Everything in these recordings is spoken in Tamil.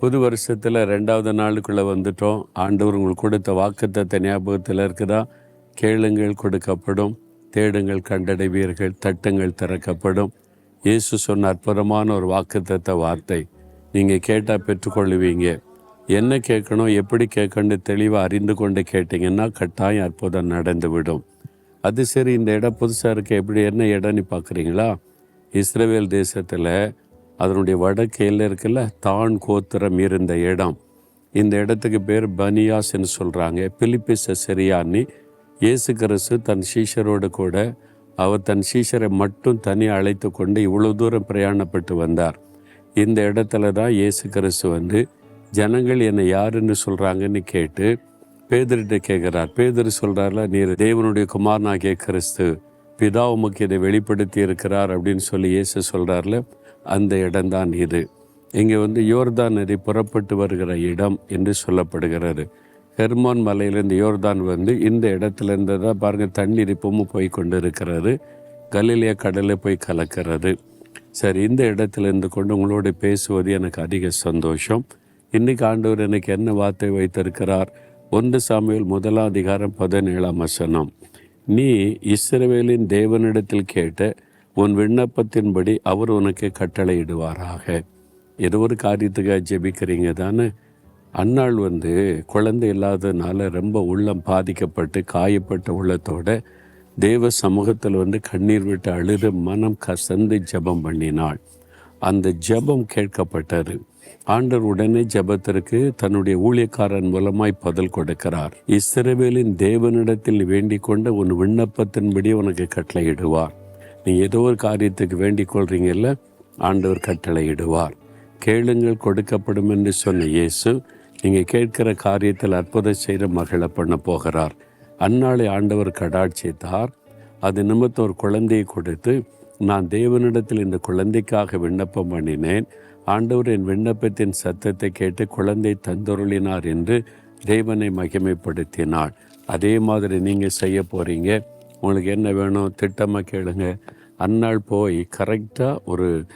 புது வருஷத்தில் ரெண்டாவது நாளுக்குள்ளே வந்துட்டோம். ஆண்டவர் உங்களுக்கு கொடுத்த வாக்குத்தத்த ஞாபகத்தில் இருக்குதா? கேளுங்கள் கொடுக்கப்படும். தேடுங்கள் கண்டடைவீர்கள். தட்டுங்கள் திறக்கப்படும். இயேசு சொன்ன அற்புதமான ஒரு வாக்குத்தத்த வார்த்தை. நீங்கள் கேட்டால் பெற்றுக்கொள்ளுவீங்க. என்ன கேட்கணும் எப்படி கேட்கணும்னு தெளிவாக அறிந்து கொண்டு கேட்டிங்கன்னா கட்டாயம் அற்புதம் நடந்துவிடும். அது சரி இந்த இடம் புதுசாக இருக்க எப்படி என்ன இடம்னு பார்க்குறீங்களா இஸ்ரேல் தேசத்தில் அதனுடைய வடக்கு எல்லை இருக்குல்ல? தான் கோத்திரம் இருந்த இடம். இந்த இடத்துக்கு பேர் பனியாஸ்ன்னு சொல்கிறாங்க பிலிப்பிச சரியானி இயேசு கிறிஸ்து தன் சீஷரோடு கூட அவர் தன் சீஷரை மட்டும் தனி அழைத்து கொண்டு இவ்வளோ தூரம் பிரயாணப்பட்டு வந்தார். இந்த இடத்துல தான் இயேசு கிறிஸ்து வந்து ஜனங்கள் என்னை யாருன்னு சொல்கிறாங்கன்னு கேட்டு பேதர்கிட்ட கேட்குறார். பேதர் சொல்கிறார்ல நீர் தேவனுடைய குமாரனாகிய கிறிஸ்து பிதா உமக்கு இதை வெளிப்படுத்தி இருக்கிறார் அப்படின்னு சொல்லி இயேசு சொல்கிறார்ல அந்த இடம்தான் இது. இங்கே வந்து யோர்தான் நதி புறப்பட்டு வருகிற இடம் என்று சொல்லப்படுகிறது. ஹெர்மான் மலையிலேருந்து யோர்தான் வந்து இந்த இடத்துல இருந்து தான் பாருங்கள் தண்ணீர் இப்பவும் போய் கொண்டு இருக்கிறது கலிலிய கடலில் போய் கலக்கிறது. சரி இந்த இடத்துல இருந்து கொண்டு உங்களோட பேசுவது எனக்கு அதிக சந்தோஷம். இன்னைக்கு ஆண்டவர் எனக்கு என்ன வார்த்தை வைத்திருக்கிறார்? ஒன்று சாமியில் முதலாம் அதிகாரம் பதினேழாம் வசனம். நீ இஸ்ரவேலின் தேவனிடத்தில் கேட்ட உன் விண்ணப்பத்தின்படி அவர் உனக்கு கட்டளையிடுவாராக. ஏதோ ஒரு காரியத்துக்காக ஜெபிக்கிறீங்க தானே? அன்னாள் வந்து குழந்தை இல்லாததுனால ரொம்ப உள்ளம் பாதிக்கப்பட்டு காயப்பட்ட உள்ளத்தோட தேவ சமூகத்தில் வந்து கண்ணீர் விட்டு அழுது மனம் கசந்து ஜெபம் பண்ணினாள். அந்த ஜெபம் கேட்கப்பட்டது. ஆண்டர் உடனே ஜெபத்திற்கு தன்னுடைய ஊழியக்காரன் மூலமாய் பதில் கொடுக்கிறார். இஸ்ரவேலின் தேவனிடத்தில் வேண்டிக் கொண்ட உன் விண்ணப்பத்தின்படி உனக்கு கட்டளையிடுவார். நீ ஏதோ ஒரு காரியத்துக்கு வேண்டிக் கொள்றீங்கல்ல ஆண்டவர் கட்டளையிடுவார். கேளுங்கள் கொடுக்கப்படும் என்று சொன்ன இயேசு நீங்கள் கேட்கிற காரியத்தில் அற்புதம் செய்த மகளை பண்ண போகிறார். அந்நாளை ஆண்டவர் கடாட்சித்தார். அது நிமித்தம் ஒரு குழந்தையை கொடுத்து நான் தேவனிடத்தில் இந்த குழந்தைக்காக விண்ணப்பம் பண்ணினேன். ஆண்டவர் என் விண்ணப்பத்தின் சத்தத்தை கேட்டு குழந்தை தந்தொருளினார் என்று தேவனை மகிமைப்படுத்தினாள் அதே மாதிரி நீங்கள் செய்ய போகிறீங்க உங்களுக்கு என்ன வேணும்? திட்டமாக கேளுங்க. அன்னாள் போய் கரெக்டாக ஒரு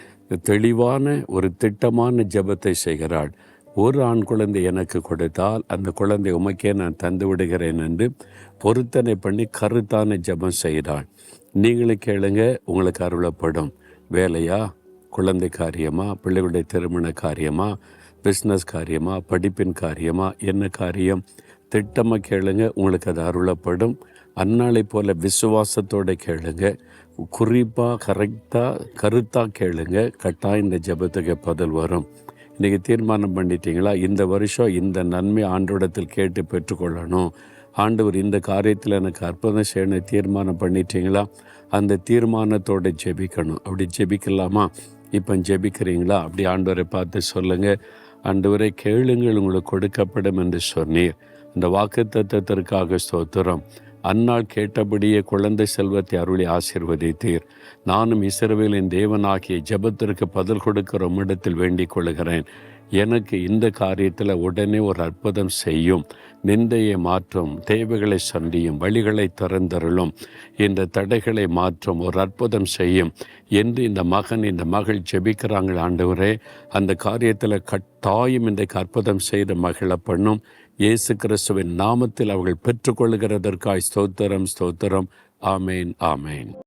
தெளிவான ஒரு திட்டமான ஜபத்தை செய்கிறாள். ஒரு ஆண் குழந்தை எனக்கு கொடுத்தால் அந்த குழந்தை உமக்கே நான் தந்து விடுகிறேன் என்று பொருத்தனை பண்ணி கருத்தான ஜபம் செய்கிறாள். நீங்களும் கேளுங்க உங்களுக்கு அருளப்படும். வேலையா? குழந்தை காரியமா? பிள்ளைகளுடைய திருமண காரியமா? பிஸ்னஸ் காரியமா? படிப்பின் காரியமா? என்ன காரியம்? திட்டமாக கேளுங்க உங்களுக்கு அது அருளப்படும். அன்னாளை போல விசுவாசத்தோடு கேளுங்க. குறிப்பாக கரெக்டாக கருத்தாக கேளுங்க. கட்டாயம் இந்த ஜபத்துக்கு பதில் வரும். இன்றைக்கி தீர்மானம் பண்ணிட்டீங்களா? இந்த வருஷம் இந்த நன்மை ஆண்டோடத்தில் கேட்டு பெற்றுக்கொள்ளணும். ஆண்டவர் இந்த காரியத்தில் எனக்கு அற்புதம் செய்யணும் தீர்மானம் பண்ணிட்டீங்களா? அந்த தீர்மானத்தோடு ஜெபிக்கணும். அப்படி ஜெபிக்கலாமா? இப்போ ஜெபிக்கிறீங்களா? அப்படி ஆண்டவரை பார்த்து சொல்லுங்கள் ஆண்டவரை கேளுங்கள் உங்களுக்கு கொடுக்கப்படும் என்று சொன்னீர். இந்த வாக்கு தத்துவத்திற்காக ஸ்தோத்திரம். அன்னால் கேட்டபடியே குழந்தை செல்வத்தை அருளி ஆசிர்வதித்தீர். நானும் இஸ்ரவேலின் தேவனாகிய ஜபத்திற்கு பதில் கொடுக்கிற உம்மிடத்தில் வேண்டிக் கொள்கிறேன் எனக்கு இந்த காரியத்தில் உடனே ஒரு அற்புதம் செய்யும். நிந்தையை மாற்றும் தேவைகளை சந்தியும் வழிகளை திறந்தருளும். இந்த தடைகளை மாற்றும் ஒரு அற்புதம் செய்யும். என்று இந்த மகன் இந்த மகள் ஜெபிக்கிறாங்கள் ஆண்டவரே அந்த காரியத்தில் கட்டாயம் இன்றைக்கு அற்புதம் செய்த மகளை பண்ணும் இயேசு கிறிஸ்துவின் நாமத்தில் அவர்கள் பெற்றுக்கொள்கிறதற்காய் ஸ்தோத்திரம் ஸ்தோத்திரம். ஆமேன் ஆமேன்.